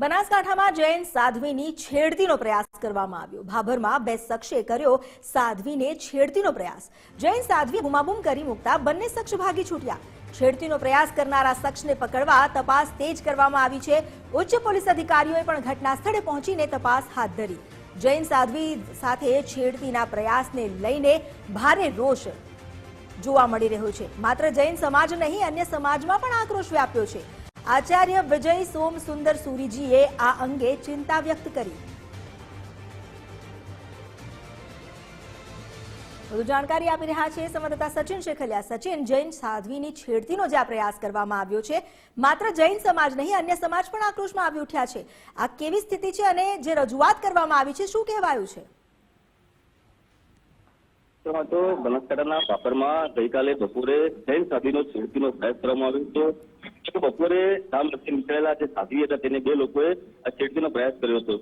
બનાસકાંઠામાં જૈન સાધ્વીની છેડતીનો પ્રયાસ કરવામાં આવ્યો. ભાભરમાં બે શખ્સે કર્યો સાધ્વીને છેડતીનો પ્રયાસ. જૈન સાધ્વી બુમાબુમ કરી મૂકતા બંને શખ્સ ભાગી છૂટ્યા. છેડતીનો પ્રયાસ કરનારા શખ્સને પકડવા તપાસ તેજ કરવામાં આવી છે. ઉચ્ચ પોલીસ અધિકારીઓએ પણ ઘટના સ્થળે પહોંચીને તપાસ હાથ ધરી. જૈન સાધ્વી સાથે છેડતીના પ્રયાસને લઈને ભારે રોષ જોવા મળી રહ્યો છે. માત્ર જૈન સમાજ નહીં, અન્ય સમાજમાં પણ આક્રોશ વ્યાપ્યો છે. આચાર્ય વિજય સોમ સુંદર સુરીજીએ આ અંગે ચિંતા વ્યક્ત કરી. વધુ જાણકારી આપી રહ્યા છે સંવાદદાતા સચિન શેખલિયા સચિન, જૈન સાધ્વીની છેડતીનો જે પ્રયાસ કરવામાં આવ્યો છે, માત્ર જૈન સમાજ નહીં, અન્ય સમાજ પણ આક્રોશમાં આવી ઉઠ્યા છે. આ કેવી સ્થિતિ છે અને જે રજૂઆત કરવામાં આવી છે, શું કહેવાયું છે? તો બનાસકાંઠાના પાપરમાં ગઈકાલે બપોરે જૈન સાધીનો છેડતીનો પ્રયાસ કરવામાં આવ્યો હતો. તો બપોરે કામ લક્ષી નીકળેલા જે સાધ્વી હતા તેને બે લોકોએ છેડતીનો પ્રયાસ કર્યો હતો.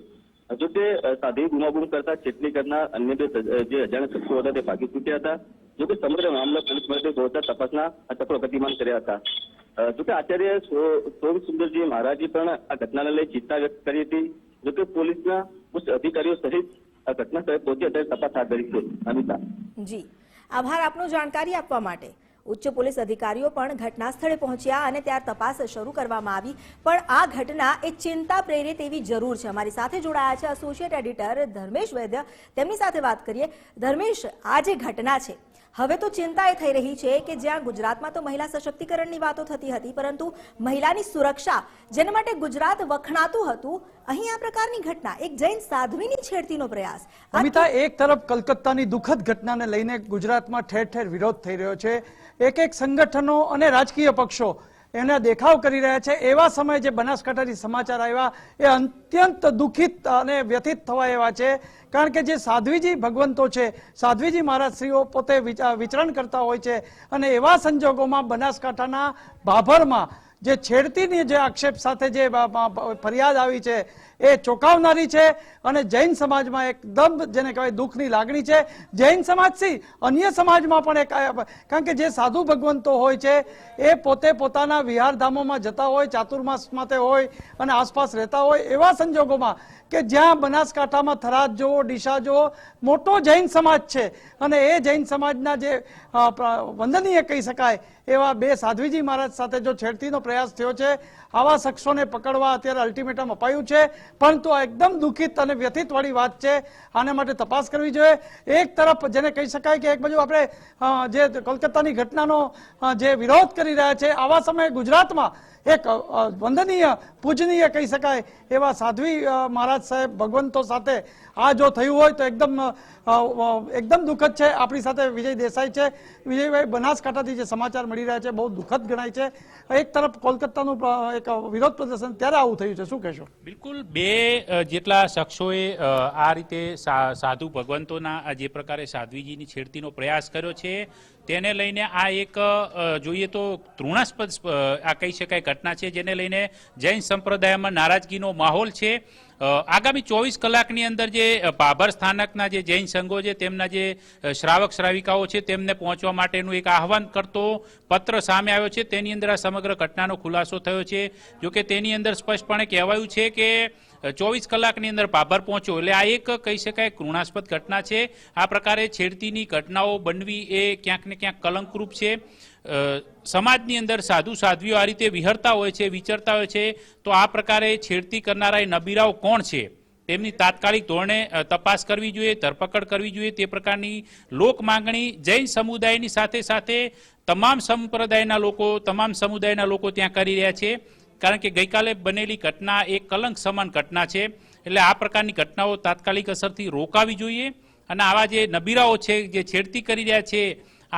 હજુ તે સાધ્વી બૂમાબૂમ કરતા છેટલી કરનાર અન્ય બે જે અજાણ શખ્સો હતા તે ભાગી છૂટ્યા હતા. જો કે સમગ્ર મામલો પોલીસ મળે પહોંચતા તપાસના ચક્રો ગતિમાન કર્યા હતા. જો કે આચાર્ય સોમ સુંદરજી મહારાજે પણ આ ઘટનાને લઈ ચિંતા વ્યક્ત કરી હતી. જો કે પોલીસના ઉચ્ચ અધિકારીઓ સહિત આ ઘટના સ્થળે પહોંચી અત્યારે તપાસ હાથ ધરી છે. અમિતા. જી. આભાર આપનો જાણકારી આપવા માટે. ઉચ્ચ પોલીસ અધિકારીઓ પણ ઘટના સ્થળે પહોંચ્યા અને ત્યાં તપાસ શરૂ કરવામાં આવી. પણ આ ઘટના એ ચિંતા પ્રેરે તેવી જરૂર છે. અમારી સાથે જોડાયા છે એસોસિએટ એડિટર ધર્મેશ વૈદ્ય. તેમની સાથે વાત કરીએ. ધર્મેશ, આ જે ઘટના છે હવે તો ચિંતા એ થઈ રહી છે કે જ્યાં ગુજરાતમાં તો મહિલા સશક્તિકરણની વાતો થતી હતી પરંતુ મહિલાની સુરક્ષા જેના માટે ગુજરાત વખણાતું હતું અહીં આ પ્રકારની ઘટના એક જૈન સાધ્વીની છેડતીનો પ્રયાસ. અમિતા એક તરફ કલકત્તાની દુઃખદ ઘટનાને લઈને ગુજરાતમાં ઠેર ઠેર વિરોધ થઈ રહ્યો છે. એક એક સંગઠનો અને રાજકીય પક્ષો એના દેખાવ કરી રહ્યા છે. એવા સમયે જે બનાસકાંઠાથી સમાચાર આવ્યા, એ અત્યંત દુઃખિત અને વ્યથિત થવા એવા છે. કારણ કે જે સાધ્વીજી ભગવંતો છે, સાધ્વીજી મહારાજશ્રીઓ પોતે વિચ- વિચરણ કરતા હોય છે અને એવા સંજોગોમાં બનાસકાંઠાના ભાભરમાં જે છેડતીની જે આક્ષેપ સાથે જે ફરિયાદ આવી છે એ ચોંકાવનારી છે અને જૈન સમાજમાં એકદમ જેને કહેવાય દુઃખની લાગણી છે. જૈન સમાજથી અન્ય સમાજમાં પણ એક, કારણ કે જે સાધુ ભગવંતો હોય છે, એ પોતે પોતાના વિહારધામોમાં જતા હોય ચાતુર્માસ માટે હોય અને આસપાસ રહેતા હોય, એવા સંજોગોમાં કે જ્યાં બનાસકાંઠામાં થરાદ જુઓ, ડીસા જુઓ, મોટો જૈન સમાજ છે. અને એ જૈન સમાજના જે વંદનીય કહી શકાય, એવા બે સાધ્વીજી મહારાજ સાથે જો છેડતીનો પ્રયાસ થયો છે, આવા શખ્સોને પકડવા અત્યારે અલ્ટિમેટમ અપાયું છે. પરંતુ આ એકદમ દુઃખિત અને વ્યથિત વાળી વાત છે. આના માટે તપાસ કરવી જોઈએ. એક તરફ જેને કહી શકાય કે એક બાજુ આપણે જે કોલકાતાની ઘટનાનો જે વિરોધ કરી રહ્યા છે, આવા સમયે ગુજરાતમાં એક વંદનીય, પૂજનીય કહી શકાય એવા સાધ્વી મહારાજ સાહેબ, ભગવંતો સાથે આ જો થયું હોય તો એકદમ એકદમ દુઃખદ છે. આપણી સાથે વિજય દેસાઈ છે. વિજયભાઈ બનાસકાંઠાથી જે સમાચાર મળી રહ્યા છે, બહુ દુઃખદ ગણાય છે. એક તરફ કોલકાતાનું એક વિરોધ પ્રદર્શન ત્યારે આવું થયું છે. શું કહેશો? બિલકુલ. બે જેટલા શખ્સોએ આ રીતે સાધુ ભગવંતોના જે પ્રકારે સાધ્વીજીની છેડતીનો પ્રયાસ કર્યો છે તેને લઈને આ એક જોઈએ તો તૃણાસ્પદ આ કહી શકાય ઘટના છે જેને લઈને જૈન સંપ્રદાયમાં નારાજગીનો માહોલ છે. આગામી ચોવીસ કલાકની અંદર જે બાબર સ્થાનકના જે જૈન સંઘો છે, તેમના જે શ્રાવક શ્રાવિકાઓ છે, તેમને પહોંચવા માટેનું એક આહવાન કરતો પત્ર સામે આવ્યો છે. તેની અંદર આ સમગ્ર ઘટનાનો ખુલાસો થયો છે. જોકે તેની અંદર સ્પષ્ટપણે કહેવાયું છે કે ચોવીસ કલાકની અંદર પાભર પહોંચ્યો. એટલે આ એક, કહી શકાય કૃણાસ્પદ ઘટના છે. આ પ્રકારે છેડતીની ઘટનાઓ બનવી એ ક્યાંક ને ક્યાંક કલંકરૂપ છે. સમાજની અંદર સાધુ સાધ્વીઓ આ રીતે વિહરતા હોય છે, વિચરતા હોય છે, તો આ પ્રકારે છેડતી કરનારા એ નબીરાઓ કોણ છે? તેમની તાત્કાલિક ધોરણે તપાસ કરવી જોઈએ, ધરપકડ કરવી જોઈએ, તે પ્રકારની લોક માંગણી જૈન સમુદાયની સાથે સાથે તમામ સંપ્રદાયના લોકો, તમામ સમુદાયના લોકો ત્યાં કરી રહ્યા છે. કારણ કે ગઈકાલે બનેલી ઘટના એક કલંક સમાન ઘટના છે. એટલે આ પ્રકારની ઘટનાઓ તાત્કાલિક અસરથી રોકાવી જોઈએ. અને આવા જે નબીરાઓ છે, જે છેડતી કરી રહ્યા છે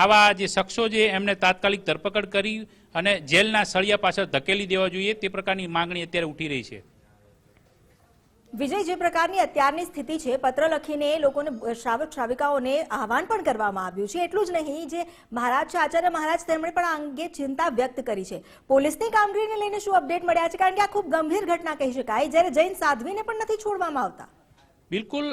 આવા જે શખ્સો છે એમને તાત્કાલિક ધરપકડ કરી અને જેલના સળિયા પાછળ ધકેલી દેવા જોઈએ. તે પ્રકારની માંગણી અત્યારે ઉઠી રહી છે. વિજય જે પ્રકારની અત્યારની સ્થિતિ છે પત્ર લખીને લોકોને શ્રાવક શ્રાવિકાઓને આહવાન પણ કરવામાં આવ્યું છે. એટલું જ નહીં જે મહારાજ છે આચાર્ય મહારાજ તેમણે પણ આ અંગે ચિંતા વ્યક્ત કરી છે. પોલીસની કામગીરીને લઈને શું અપડેટ મળ્યા છે? કારણ કે આ ખૂબ ગંભીર ઘટના કહી શકાય. જ્યારે જૈન સાધ્વીને પણ નથી છોડવામાં આવતા. બિલકુલ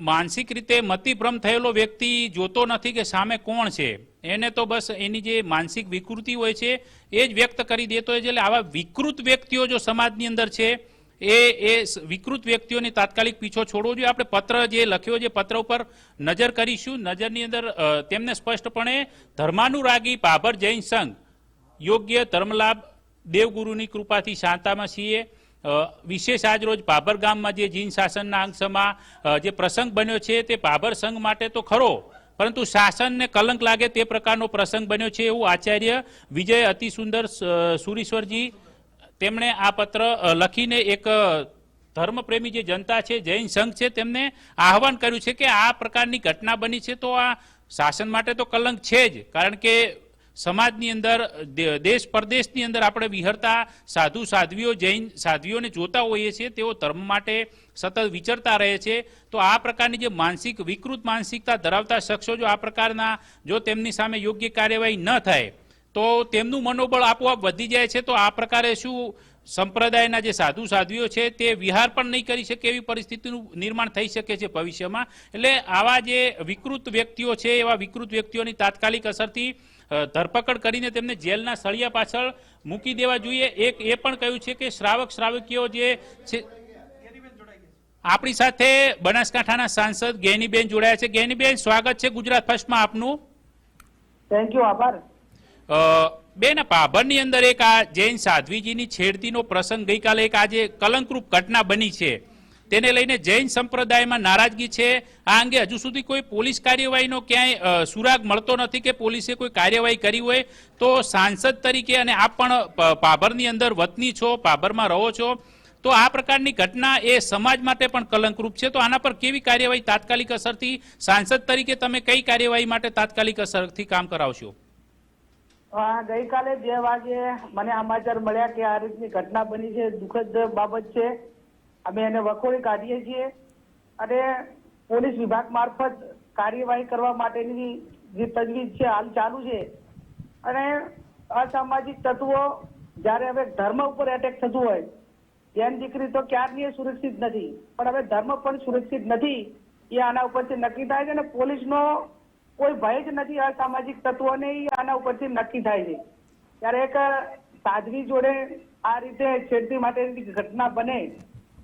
માનસિક રીતે મતિભ્રમ થયેલો વ્યક્તિ જોતો નથી કે સામે કોણ છે. એને તો બસ એની જે માનસિક વિકૃતિ હોય છે, એ જ વ્યક્ત કરી દેતો હોય છે. એટલે આવા વિકૃત વ્યક્તિઓ જો સમાજની અંદર છે, એ એ વિકૃત વ્યક્તિઓને તાત્કાલિક પીછો છોડવો જોઈએ. આપણે પત્ર જે લખ્યો છે, પત્ર ઉપર નજર કરીશું. નજરની અંદર તેમને સ્પષ્ટપણે ધર્માનુરાગી પાભર જૈન સંઘ યોગ્ય ધર્મલાભ દેવગુરુની કૃપાથી શાંતામાં છીએ. વિશેષ આજ રોજ પાભર ગામમાં જે જીન શાસનના અંશમાં જે પ્રસંગ બન્યો છે તે પાભર સંઘ માટે તો ખરો, પરંતુ શાસનને કલંક લાગે તે પ્રકારનો પ્રસંગ બન્યો છે એવું આચાર્ય વિજય અતિ સુંદર સુરીશ્વરજી, તેમણે આ પત્ર લખીને એક ધર્મપ્રેમી જે જનતા છે, જૈન સંઘ છે, તેમને આહવાન કર્યું છે કે આ પ્રકારની ઘટના બની છે તો આ શાસન માટે તો કલંક છે જ, કારણ કે સમાજની અંદર દેશ પરદેશની અંદર આપણે વિહરતા સાધુ સાધ્વીઓ, જૈન સાધ્વીઓને જોતા હોઈએ છીએ, તેઓ ધર્મ માટે સતત વિચરતા રહે છે. તો આ પ્રકારની જે માનસિક, વિકૃત માનસિકતા ધરાવતા શખ્સો જો આ પ્રકારના, જો તેમની સામે યોગ્ય કાર્યવાહી ન થાય, તો તેમનું મનોબળ આપોઆપ વધી જાય છે. તો આ પ્રકારે શું સંપ્રદાયના જે સાધુ સાધ્વીઓ છે, તે વિહાર પણ નહીં કરી શકે એવી પરિસ્થિતિનું નિર્માણ થઈ શકે છે ભવિષ્યમાં. એટલે આવા જે વિકૃત વ્યક્તિઓ છે, એવા વિકૃત વ્યક્તિઓની તાત્કાલિક અસરથી ધરપકડ કરીને તેમને જેલના સળિયા પાછળ મૂકી દેવા જોઈએ. એક એ પણ કહ્યું છે કે શ્રાવક શ્રાવકીઓ જે છે, આપણી સાથે બનાસકાંઠાના સાંસદ ગેનીબેન જોડાયા છે. ગેનીબેન, સ્વાગત છે ગુજરાત ફર્સ્ટમાં આપનું. થેન્ક યુ આભાર. બેન પાભરની અંદર એક આ જૈન સાધ્વીજીની છેડતીનો પ્રસંગ ગઈકાલે એક આજે કલંકરૂપ ઘટના બની છે. તેને લઈને જૈન સંપ્રદાયમાં નારાજગી છે. આ અંગે હજુ સુધી કોઈ પોલીસ કાર્યવાહીનો ક્યાંય સુરાગ મળતો નથી કે પોલીસે કોઈ કાર્યવાહી કરી હોય. તો સાંસદ તરીકે અને આપ પણ પાભરની અંદર વતની છો પાભરમાં રહો છો. તો આ પ્રકારની ઘટના એ સમાજ માટે પણ કલંકરૂપ છે. તો આના પર કેવી કાર્યવાહી તાત્કાલિક અસરથી સાંસદ તરીકે તમે કઈ કાર્યવાહી માટે તાત્કાલિક અસરથી કામ કરાવશો? હા, ગઈકાલે બે વાગે મને સમાચાર મળ્યા કે આ રીતની ઘટના બની છે, દુઃખદ બાબત છે. અમે એને વખોડી કાઢીએ છીએ અને પોલીસ વિભાગ મારફત કાર્યવાહી કરવા માટેની જે તજવીજ છે, હાલ ચાલુ છે. અને અસામાજિક તત્વો જ્યારે હવે ધર્મ ઉપર એટેક થતું હોય બેન દીકરી તો ક્યારની સુરક્ષિત નથી, પણ હવે ધર્મ પણ સુરક્ષિત નથી, એ આના ઉપરથી નક્કી થાય છે અને પોલીસનો કોઈ ભય જ નથી અસામાજિક તત્વોને આના ઉપરથી નક્કી થાય છે. ત્યારે એક સાધ્વી જોડે આ રીતે છેડતી માટેની ઘટના બને,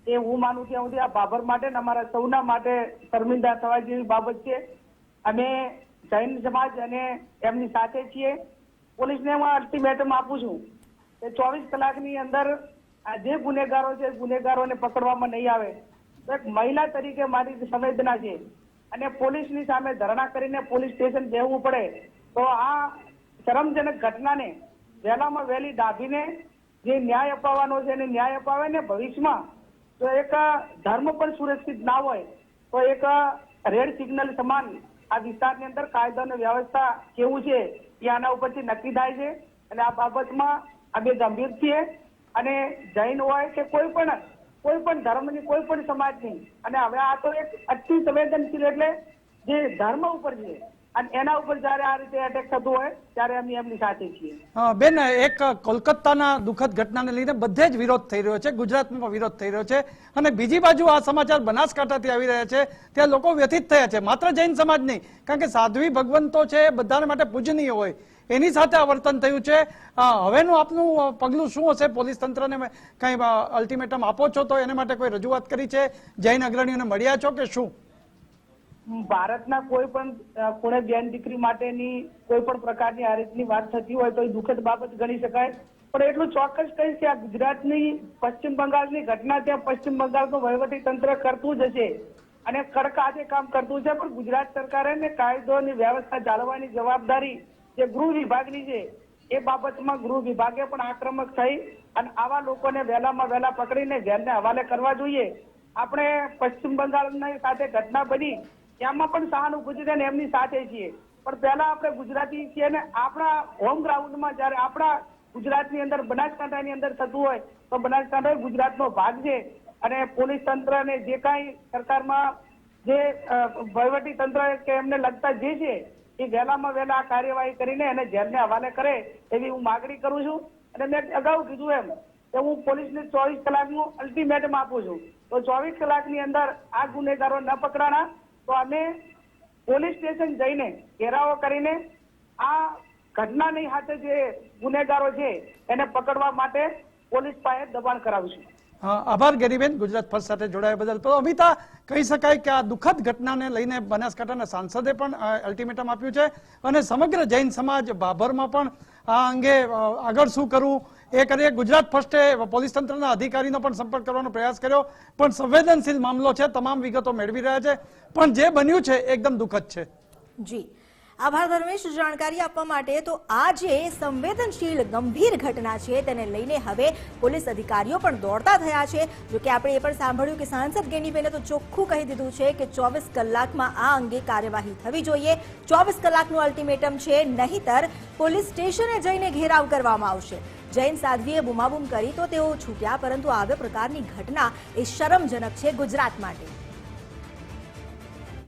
એ હું માનું ત્યાં સુધી આ બાબર માટે ને અમારા સૌના માટે શર્મિંદા થવા જેવી બાબત છે. અમે જૈન સમાજ અને એમની સાથે છીએ. પોલીસને હું અલ્ટિમેટમ આપું છું કે ચોવીસ કલાકની અંદર આ જે ગુનેગારો છે ગુનેગારોને પકડવામાં નહીં આવે. તો એક મહિલા તરીકે મારી સંવેદના છે અને પોલીસની સામે ધરણા કરીને પોલીસ સ્ટેશન જવું પડે, તો આ શરમજનક ઘટનાને વહેલામાં વહેલી દાભીને જે ન્યાય અપાવવાનો છે એને ન્યાય અપાવે ને ભવિષ્યમાં તો એક ધર્મ પણ સુરક્ષિત ના હોય, તો એક રેડ સિગ્નલ સમાન આ વિસ્તારની અંદર કાયદાની વ્યવસ્થા કેવું છે એ આના ઉપરથી નક્કી થાય છે. અને આ બાબતમાં અમે ગંભીર છીએ અને જૈન હોય કે કોઈ પણ કોઈ પણ ધર્મની કોઈ પણ સમાજની. અને હવે આ તો એક અતિ સંવેદનશીલ એટલે જે ધર્મ ઉપર છે, અને એના ઉપર જ્યારે આ રીતે એટેક થતું હોય, ત્યારે અમે એમની સાથે છીએ. બેન, એક કોલકાતાના દુઃખદ ઘટનાને લઈને બધે જ વિરોધ થઈ રહ્યો છે, ગુજરાતમાં વિરોધ થઈ રહ્યો છે, અને બીજી બાજુ આ સમાચાર બનાસકાંઠાથી આવી રહ્યા છે, ત્યાં લોકો વ્યથિત થયા છે. માત્ર જૈન સમાજ નહીં, કારણ કે સાધ્વી ભગવંતો છે બધાને માટે પૂજનીય હોય. એની સાથે આ વર્તન થયું છે. હવેનું આપનું પગલું શું હશે? પોલીસ તંત્રને કઈ અલ્ટિમેટમ આપો છો તો એને માટે કોઈ રજૂઆત કરી છે? જૈન અગ્રણીઓને મળ્યા છો કે શું? ભારતના કોઈ પણ કોણે બેન દીકરી માટેની કોઈ પણ પ્રકારની આ રીતની વાત થતી હોય તો એ દુઃખદ બાબત ગણી શકાય. પણ એટલું ચોક્કસ કહીશ કે આ ગુજરાતની પશ્ચિમ બંગાળની ઘટના ત્યાં પશ્ચિમ બંગાળનું વહીવટી તંત્ર કરતું જ હશે. અને કડક આજે કામ કરતું છે, પણ ગુજરાત સરકારે ને કાયદોની વ્યવસ્થા જાળવવાની જવાબદારી જે ગૃહ વિભાગની છે, એ બાબતમાં ગૃહ વિભાગે પણ આક્રમક થઈ અને આવા લોકોને વહેલામાં વહેલા પકડીને જેલને હવાલે કરવા જોઈએ. આપણે પશ્ચિમ બંગાળની સાથે ઘટના બની એમાં પણ સહાનુભૂતિ થઈને એમની સાથે છીએ. પણ પહેલા આપણે ગુજરાતી છીએ ને આપણા હોમ ગ્રાઉન્ડમાં જ્યારે આપણા ગુજરાતની અંદર બનાસકાંઠાની અંદર થતું હોય, તો બનાસકાંઠા ગુજરાતનો ભાગ છે. અને પોલીસ તંત્ર ને જે કાંઈ સરકારમાં જે વહીવટી તંત્ર કે એમને લગતા જે છે એ વહેલામાં વહેલા કાર્યવાહી કરીને એને જેલને હવાલે કરે એવી હું માગણી કરું છું. અને મેં અગાઉ કીધું એમ કે હું પોલીસને ચોવીસ કલાકનું અલ્ટિમેટમ આપું છું. તો ચોવીસ કલાકની અંદર આ ગુનેગારો ન પકડાણા. તો અમે પોલીસ સ્ટેશન જઈને ઘેરાવો કરીને આ ઘટનાની સાથે જે ગુનેગારો છે એને પકડવા માટે પોલીસ પાસે દબાણ કરાવીશું આભાર ગરીબેન. ગુજરાત ફર્સ્ટ સાથે જોડાયા બદલ. તો અમિતા, કહી શકાય કે આ દુઃખદ ઘટનાને લઈને બનાસકાંઠાના સાંસદે પણ અલ્ટિમેટમ આપ્યું છે અને સમગ્ર જૈન સમાજ બાભરમાં પણ આ અંગે આગળ શું કરવું એ કરીએ. ગુજરાત ફર્સ્ટે પોલીસ તંત્રના અધિકારીનો પણ સંપર્ક કરવાનો પ્રયાસ કર્યો. પણ સંવેદનશીલ મામલો છે. તમામ વિગતો મેળવી રહ્યા છે. પણ જે બન્યું છે એકદમ દુઃખદ છે. જી. આભાર ધર્મેશ જાણકારી આપવા માટે. તો આ જે સંવેદનશીલ ગંભીર ઘટના છે, તેને લઈને હવે પોલીસ અધિકારીઓ પણ દોડતા થયા છે. જો કે આપણે એ પણ સાંભળ્યું કે સાંસદ ગેનીબેને તો ચોખ્ખું કહી દીધું છે કે ચોવીસ કલાકમાં આ અંગે કાર્યવાહી થવી જોઈએ. ચોવીસ કલાકનું અલ્ટિમેટમ છે, નહીતર પોલીસ સ્ટેશને જઈને ઘેરાવ કરવામાં આવશે. જૈન સાધ્વીએ બુમાબુમ કરી તો તેઓ છૂટ્યા, પરંતુ આવી પ્રકારની ઘટના એ શરમજનક છે ગુજરાત માટે.